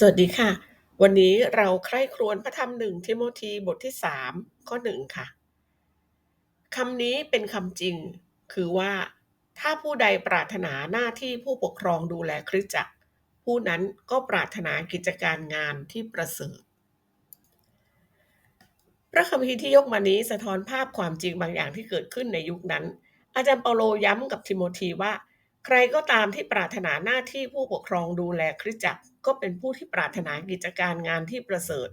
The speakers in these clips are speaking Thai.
สวัสดีค่ะ วันนี้เราใคร่ครวญพระธรรมหนึ่งทิโมธีบทที่3ข้อ1ค่ะคำนี้เป็นคำจริง คือว่า ถ้าผู้ใดปรารถนาหน้าที่ผู้ปกครองดูแลคริสตจักร ผู้นั้นก็ปรารถนากิจการงานที่ประเสริฐ พระคัมภีร์ที่ยกมานี้สะท้อนภาพความจริงบางอย่างที่เกิดขึ้นในยุคนั้น อาจารย์เปาโลย้ำกับทิโมธีว่า ใครก็ตามที่ปรารถนาหน้าที่ผู้ปกครองดูแลคริสตจักรก็เป็นผู้ที่ปรารถนากิจการงานที่ประเสริฐ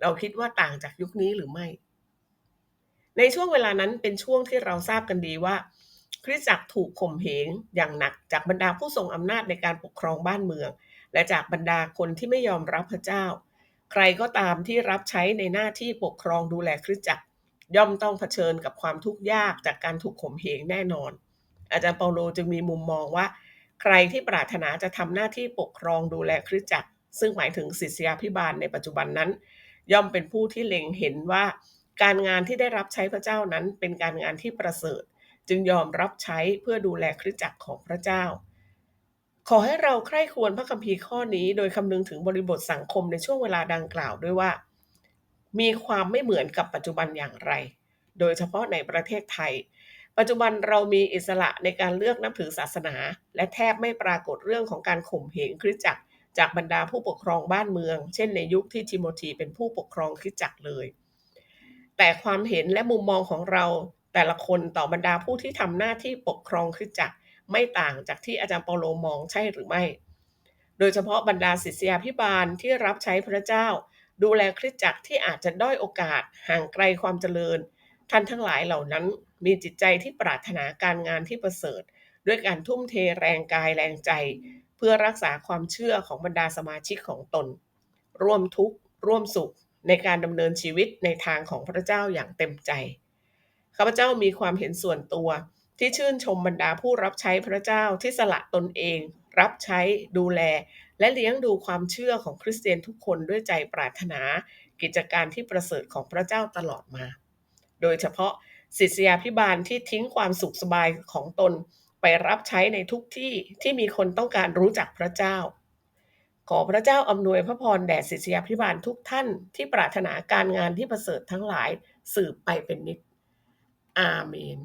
เราคิดว่าต่างจากยุคนี้หรือไม่ ในช่วงเวลานั้นเป็นช่วงที่เราทราบกันดีว่า คริสตจักรถูกข่มเหงอย่างหนักจากบรรดาผู้ทรงอำนาจในการปกครองบ้านเมือง และจากบรรดาคนที่ไม่ยอมรับพระเจ้า ใครก็ตามที่รับใช้ในหน้าที่ปกครองดูแลคริสตจักรย่อมต้องเผชิญกับความทุกข์ยากจากการถูกข่มเหงแน่นอน อาจารย์เปาโลจึงมีมุมมองว่า ใครที่ปรารถนาจะทำหน้าที่ปกครองดูแลคริสตจักร ซึ่งหมายถึงศิษยาภิบาลในปัจจุบันนั้น ย่อมเป็นผู้ที่เล็งเห็นว่าการงานที่ได้รับใช้พระเจ้านั้นเป็นการงานที่ประเสริฐ จึงยอมรับใช้เพื่อดูแลคริสตจักรของพระเจ้า ขอให้เราใคร่ควญพระคัมภีร์ข้อนี้ โดยคำนึงถึงบริบทสังคมในช่วงเวลาดังกล่าวด้วยว่า มีความไม่เหมือนกับปัจจุบันอย่างไร โดยเฉพาะในประเทศไทย ปัจจุบันเรามีอิสระในการเลือกนับถือศาสนา และแทบไม่ปรากฏเรื่องของการข่มเหงคริสตจักร จากบรรดาผู้ปกครองบ้านเมือง เช่นในยุคที่ทิโมธีเป็นผู้ปกครองคริสตจักรเลย แต่ความเห็นและมุมมองของเราแต่ละคนต่อบรรดาผู้ที่ทำหน้าที่ปกครองคริสตจักรไม่ต่างจากที่อาจารย์เปาโลมองใช่หรือไม่ โดยเฉพาะบรรดาศิษยาภิบาลที่รับใช้พระเจ้า ดูแลคริสตจักรที่อาจจะด้อยโอกาสห่างไกลความเจริญ ท่านทั้งหลายเหล่านั้นมีจิตใจที่ปรารถนาการงานที่ประเสริฐ ด้วยการทุ่มเทแรงกายแรงใจ เพื่อรักษาความเชื่อของบรรดาสมาชิกของตน ร่วมทุกข์ ร่วมสุขในการดำเนินชีวิตในทางของพระเจ้าอย่างเต็มใจข้าพเจ้ามีความเห็นส่วนตัว ที่ชื่นชมบรรดาผู้รับใช้พระเจ้าที่สละตนเอง รับใช้ดูแล และเลี้ยงดูความเชื่อของคริสเตียนทุกคนด้วยใจปรารถนา กิจการที่ประเสริฐของพระเจ้าตลอดมา โดยเฉพาะศิษยาพิบาลที่ทิ้งความสุขสบายของตนไปรับใช้ในทุกที่ที่มีคนต้องการรู้จักพระเจ้า ขอพระเจ้าอำนวยพระพรแด่ศิษยาพิบาลทุกท่านที่ปรารถนาการงานที่ประเสริฐทั้งหลายสืบไปเป็นนิจอาเมน